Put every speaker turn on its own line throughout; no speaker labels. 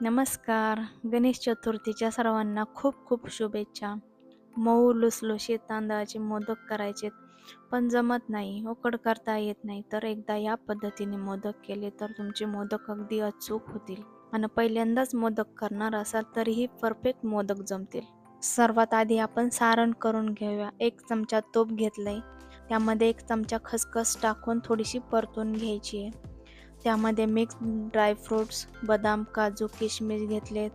नमस्कार. गणेश चतुर्थीच्या सर्वांना खूप खूप शुभेच्छा. मऊ लुसलुशीत तांदळाचे मोदक करायचे पण जमत नाही उकड करता येत नाही. तर एकदा या पद्धतीने मोदक केले तर तुमचे मोदक अगदी अचूक होतील. आणि पहिल्यांदाच मोदक करणार असाल तरीही परफेक्ट मोदक जमतील. सर्वात आधी आपण सारण करून घेऊया. एक चमचा तूप घेतलंय. त्यामध्ये एक चमचा खसखस टाकून थोडीशी परतून घ्यायची आहे. त्यामध्ये मिक्स ड्रायफ्रूट्स बदाम काजू किशमिश घेतलेत.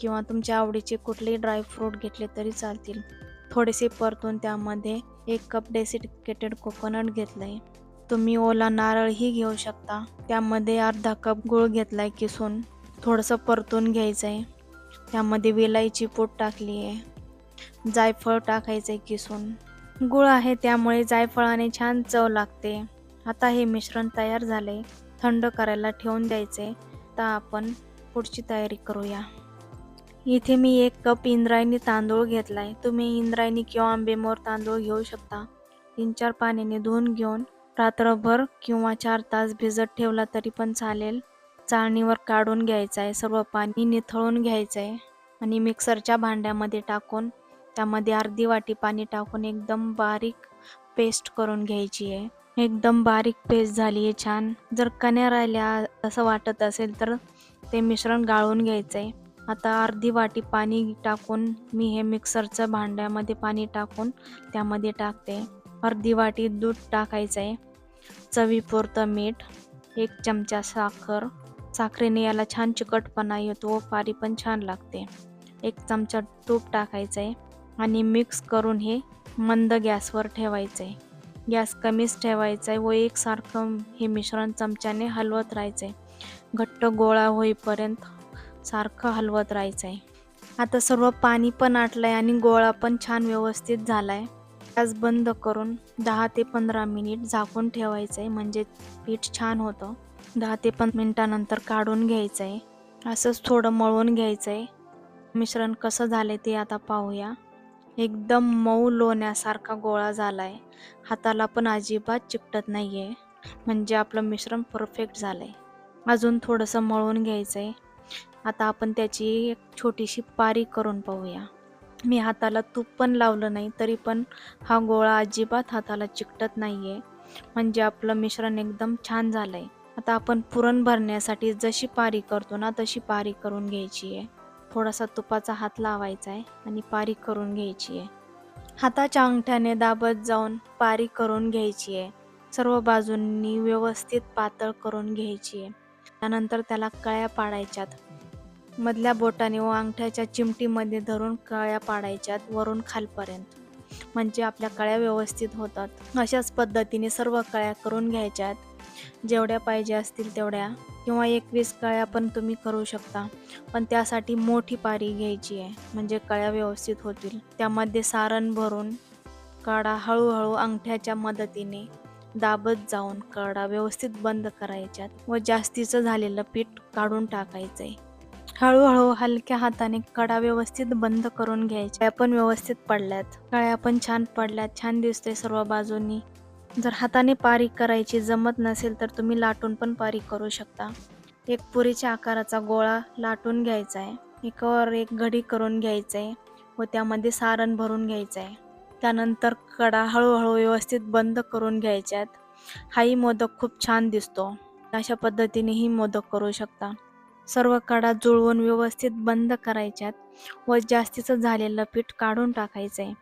किंवा तुमच्या आवडीचे कुठलेही ड्रायफ्रूट घेतले तरी चालतील. थोडेसे परतून त्यामध्ये एक कप डेसिकेटेड कोकोनट घेतलं आहे तुम्ही ओला नारळही घेऊ शकता. त्यामध्ये अर्धा कप गूळ घेतला आहे किसून. थोडंसं परतून घ्यायचं आहे त्यामध्ये विलायची पूड टाकली आहे जायफळ टाकायचं आहे किसून. गूळ आहे त्यामुळे जायफळाने छान चव लागते. आता हे मिश्रण तयार झाले थंड करायला ठेवून द्यायचे तर आपण पुढची तयारी करूया. इथे मी एक कप इंद्रायणी तांदूळ घेतला आहे तुम्ही इंद्रायणी किंवा आंबेमोर तांदूळ घेऊ शकता. तीन चार पाण्याने धुवून घेऊन रात्रभर किंवा चार तास भिजत ठेवला तरी पण चालेल. चाळणीवर काढून घ्यायचं आहे सर्व पाणी निथळून घ्यायचं आहे आणि मिक्सरच्या भांड्यामध्ये टाकून त्यामध्ये अर्धी वाटी पाणी टाकून एकदम बारीक पेस्ट करून घ्यायची आहे एकदम बारीक पेस्ट झाली आहे छान. जर कण्या राहिल्या असं वाटत असेल तर ते मिश्रण गाळून घ्यायचं आहे आता अर्धी वाटी पाणी टाकून मी हे मिक्सरचं भांड्यामध्ये पाणी टाकून त्यामध्ये टाकते. अर्धी वाटी दूध टाकायचं आहे चवीपुरतं मीठ एक चमचा साखर. साखरेने याला छान चिकटपणा येतो व पारी पण छान लागते. एक चमचा तूप टाकायचं आहे आणि मिक्स करून हे मंद गॅसवर ठेवायचं आहे गॅस कमीच ठेवायचा आहे व एकसारखं हे मिश्रण चमच्याने हलवत राहायचं आहे. घट्ट गोळा होईपर्यंत सारखं हलवत राहायचं आहे. आता सर्व पाणी पण आटलं आहे आणि गोळा पण छान व्यवस्थित झाला आहे गॅस बंद करून दहा ते पंधरा मिनिट झाकून ठेवायचं आहे म्हणजे पीठ छान होतं. दहा ते पंधरा मिनटानंतर काढून घ्यायचं आहे. असंच थोडं मळून घ्यायचं आहे. मिश्रण कसं झालं ते आता पाहूया. एकदम मऊ लोण्यासारखा गोळा झाला आहे हाताला पण अजिबात चिकटत नाही आहे म्हणजे आपलं मिश्रण परफेक्ट झालं आहे अजून थोडंसं मळून घ्यायचं आहे आता आपण त्याची एक छोटीशी पारी करून पाहूया. मी हाताला तूप पण लावलं नाही तरी पण हा गोळा अजिबात हाताला चिकटत नाही आहे म्हणजे आपलं मिश्रण एकदम छान झालं आहे आता आपण पुरण भरण्यासाठी जशी पारी करतो ना तशी पारी करून घ्यायची आहे थोडासा तुपाचा हात लावायचा आहे आणि पारी करून घ्यायची आहे. हाताच्या अंगठ्याने दाबत जाऊन पारी करून घ्यायची आहे. सर्व बाजूंनी व्यवस्थित पातळ करून घ्यायची आहे. त्यानंतर त्याला कळ्या पाडायच्यात. मधल्या बोटाने व अंगठ्याच्या चिमटीमध्ये धरून कळ्या पाडायच्यात वरून खालपर्यंत. म्हणजे आपल्या कळ्या व्यवस्थित होतात. अशाच पद्धतीने सर्व कळ्या करून घ्यायच्यात. जेवढ्या पाहिजे असतील तेवढ्या. किंवा एकवीस कळ्या पण तुम्ही करू शकता. पण त्यासाठी मोठी पारी घ्यायची आहे. म्हणजे कळ्या व्यवस्थित होतील. त्यामध्ये सारण भरून कडा हळूहळू अंगठ्याच्या मदतीने. दाबत जाऊन कडा व्यवस्थित बंद करायच्यात. व जास्तीचं झालेलं पीठ काढून टाकायचं आहे हळूहळू हलक्या हाताने कडा व्यवस्थित बंद करून घ्यायच्या. पण व्यवस्थित पडल्यात. कळ्या पण छान पडल्यात. छान दिसते सर्व बाजूंनी. जर हाताने पारी करायची जमत नसेल तर तुम्ही लाटून पण पारी करू शकता. एक पुरीच्या आकाराचा गोळा लाटून घ्यायचा आहे. एकावर एक घडी करून घ्यायचं आहे व त्यामध्ये सारण भरून घ्यायचं आहे. त्यानंतर कडा हळूहळू व्यवस्थित बंद करून घ्यायच्यात हाही मोदक खूप छान दिसतो. अशा पद्धतीनेही मोदक करू शकता. सर्व कडा जुळवून व्यवस्थित बंद करायच्यात व जास्तीचं झालेलं पीठ काढून टाकायचं आहे.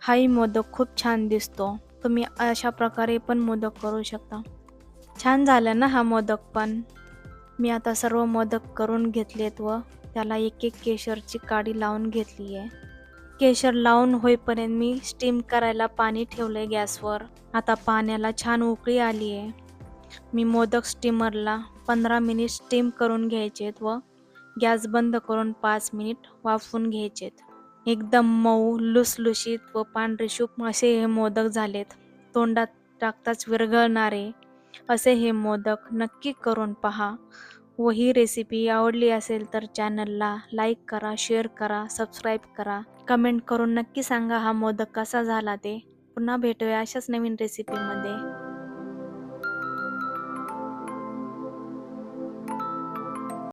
हाही मोदक खूप छान दिसतो. तुम्ही अशा प्रकारे पण मोदक करू शकता. छान झालं ना हा मोदक पण. मी आता सर्व मोदक करून घेतलेत व त्याला एक एक केशरची काडी लावून घेतली आहे केशर लावून होईपर्यंत मी स्टीम करायला पाणी ठेवलं गॅसवर. आता पाण्याला छान उकळी आली आहे मी मोदक स्टीमरला पंधरा मिनिट स्टीम करून घ्यायचेत व गॅस बंद करून पाच मिनिट वाफवून घ्यायचेत. एकदम मऊ लुसलुशीत व पांढरे शुभ असे हे मोदक झालेत. तोंडात टाकताच विरघळणारे. असे हे मोदक नक्की करून पहा. व ही रेसिपी आवडली असेल तर चॅनलला लाईक करा शेअर करा सबस्क्राईब करा. कमेंट करून नक्की सांगा हा मोदक कसा झाला ते. पुन्हा भेटूया अशाच नवीन रेसिपीमध्ये